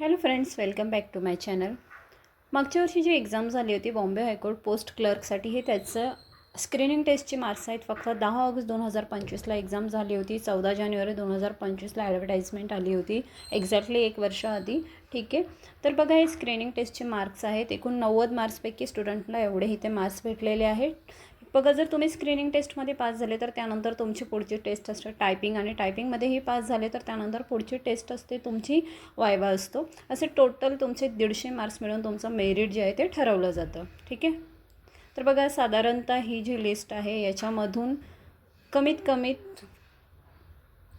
Hello friends welcome back to my channel. मागच्या वर्षी जी exam झाली होती बॉम्बे हायकोर्ट पोस्ट क्लर्कसाठी हे त्याचं स्क्रीनिंग टेस्टचे मार्क्स आहेत. फक्त दहा ऑगस्ट दोन हजार पंचवीसला एक्झाम झाली होती. चौदा जानेवारी दोन हजार पंचवीसला ॲडव्हर्टाईजमेंट आली होती. एक्झॅक्टली एक वर्ष आधी. ठीक आहे? तर बघा हे स्क्रीनिंग टेस्टचे मार्क्स आहेत. एकूण नव्वद मार्क्सपैकी स्टुडंटला एवढे इथे मार्क्स भेटलेले आहेत. बघा जर तुम्ही स्क्रीनिंग टेस्टमध्ये पास झाले तर त्यानंतर तुमची पुढची टेस्ट असते. टायपिंग आणि टायपिंगमध्येही पास झाले तर त्यानंतर पुढची टेस्ट असते तुमची वायवा असतो. असे टोटल तुमचे दीडशे मार्क्स मिळून तुमचं मेरिट जे आहे ते ठरवलं जातं. ठीक आहे? तर बघा साधारणतः ही जी लिस्ट आहे याच्यामधून कमीत कमीत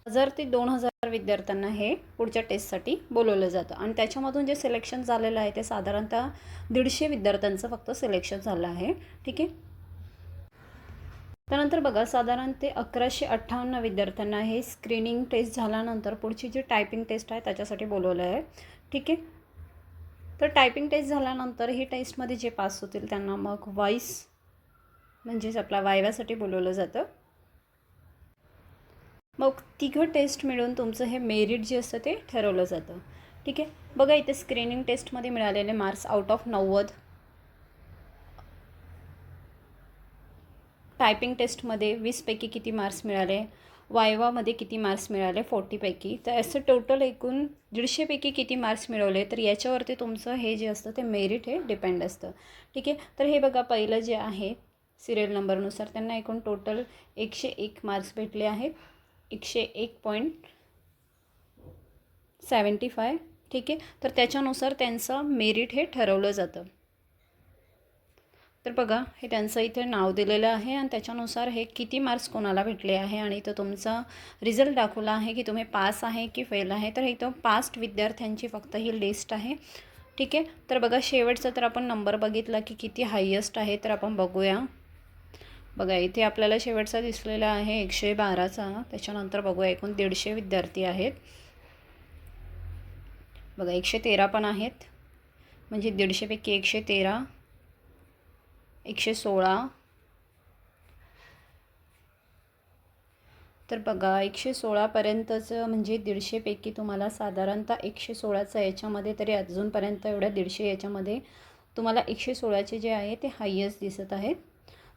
हजार ते दोन हजार विद्यार्थ्यांना हे पुढच्या टेस्टसाठी बोलवलं जातं. आणि त्याच्यामधून जे सिलेक्शन झालेलं आहे ते साधारणतः दीडशे विद्यार्थ्यांचं फक्त सिलेक्शन झालं आहे. ठीक आहे? त्यानंतर बघा साधारण ते अकराशे अठ्ठावन्न विद्यार्थ्यांना हे स्क्रीनिंग टेस्ट झाल्यानंतर पुढची जी टायपिंग टेस्ट आहे त्याच्यासाठी बोलवलं आहे. ठीक आहे? तर टायपिंग टेस्ट झाल्यानंतर ही टेस्टमध्ये जे पास होतील त्यांना मग व्हॉईस म्हणजेच आपला वायव्यासाठी बोलवलं जातं. मग तिघं टेस्ट मिळून तुमचं हे मेरिट जे असतं ते ठरवलं जातं. ठीक आहे? बघा इथे स्क्रीनिंग टेस्टमध्ये मिळालेले मार्क्स आउट ऑफ नव्वद. टायपिंग टेस्टमध्ये वीसपैकी किती मार्क्स मिळाले? वायवामध्ये किती मार्क्स मिळाले? फोर्टीपैकी. तर असं टोटल एकूण दीडशेपैकी किती मार्क्स मिळवले? तर याच्यावरती तुमचं हे जे असतं ते मेरिट हे डिपेंड असतं. ठीक आहे? तर हे बघा पहिलं जे आहे सिरियल नंबरनुसार त्यांना एकूण टोटल एकशे एक मार्क्स भेटले आहेत एकशे एक पॉईंट सेवन्टी फाय ठीक आहे? तर त्याच्यानुसार त्यांचं मेरिट हे ठरवलं जातं. तर बघा हे त्यांचं इथे नाव दिलेलं आहे आणि त्याच्यानुसार हे किती मार्क्स कोणाला भेटले आहे आणि तो तुमचा रिझल्ट दाखवला आहे की तुम्ही पास आहे की फेल आहे. तर इथं पास्ट विद्यार्थ्यांची फक्त ही लिस्ट आहे. ठीक आहे? तर बघा शेवटचा तर आपण नंबर बघितला की किती हायेस्ट आहे तर आपण बघूया. बघा इथे आपल्याला शेवटचा दिसलेला आहे एकशे बाराचा. त्याच्यानंतर बघूया एकूण दीडशे विद्यार्थी आहेत. बघा एकशे तेरा पण आहेत. म्हणजे दीडशेपैकी एकशे तेरा. एकशे सोळा. तर बघा एकशे सोळापर्यंतचं म्हणजे दीडशेपैकी तुम्हाला साधारणतः एकशे सोळाचं याच्यामध्ये तरी अजूनपर्यंत एवढ्या दीडशे याच्यामध्ये तुम्हाला एकशे सोळाचे जे आहे ते हायेस्ट दिसत आहेत.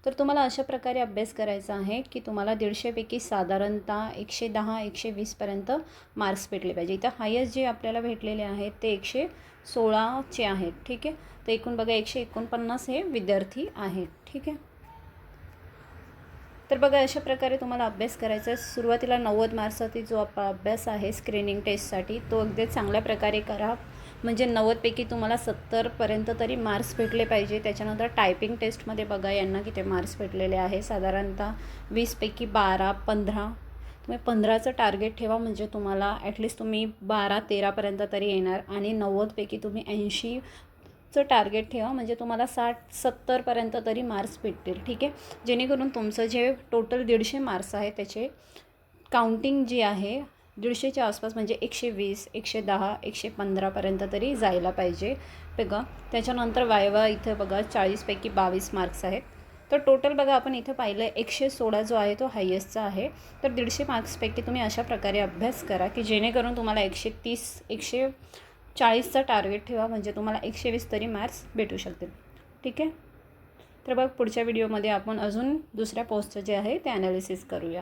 तर तुम्हाला अशा प्रकारे अभ्यास करायचा आहे की तुम्हाला दीडशेपैकी साधारणतः एकशे दहा एकशे वीसपर्यंत मार्क्स भेटले पाहिजे. इथं हायेस्ट जे आपल्याला भेटलेले आहेत ते एकशे सोळाचे आहेत ठीक आहे? तर एकूण बघा एकशे एकोणपन्नास हे विद्यार्थी आहेत ठीक आहे? तर बघा अशा प्रकारे तुम्हाला अभ्यास करायचा आहे. सुरुवातीला नव्वद मार्क्ससाठी जो आपला अभ्यास आहे स्क्रीनिंग टेस्टसाठी तो अगदी चांगल्या प्रकारे करा. म्हणजे नव्वदपैकी तुम्हाला सत्तरपर्यंत तरी मार्क्स भेटले पाहिजे. त्याच्यानंतर टायपिंग टेस्टमध्ये बघा यांना किती मार्क्स भेटलेले आहे. साधारणतः वीसपैकी बारा पंधरा. तुम्ही पंधराचं टार्गेट ठेवा म्हणजे तुम्हाला ॲटलिस्ट तुम्ही बारा तेरापर्यंत तरी येणार. आणि नव्वदपैकी तुम्ही ऐंशीचं टार्गेट ठेवा म्हणजे तुम्हाला साठ सत्तरपर्यंत तरी मार्क्स भेटतील. ठीक आहे? जेणेकरून तुमचं जे टोटल दीडशे मार्क्स आहे त्याचे काउंटिंग जी आहे दीडशेच्या आसपास म्हणजे एकशे वीस एकशे दहा एकशे पंधरापर्यंत तरी जायला पाहिजे. बघा त्याच्यानंतर वायवा इथं बघा चाळीसपैकी बावीस मार्क्स आहेत. तर टोटल बघा आपण इथं पाहिलं एकशे सोळा जो आहे तो हायेस्टचा आहे. तर दीडशे मार्क्सपैकी तुम्ही अशा प्रकारे अभ्यास करा की जेणेकरून तुम्हाला एकशे तीस एकशे चाळीसचा टार्गेट ठेवा म्हणजे तुम्हाला एकशे वीस तरी मार्क्स भेटू शकतील. ठीक आहे? तर बघ पुढच्या व्हिडिओमध्ये आपण अजून दुसऱ्या पोस्टचं जे आहे ते ॲनालिसिस करूया.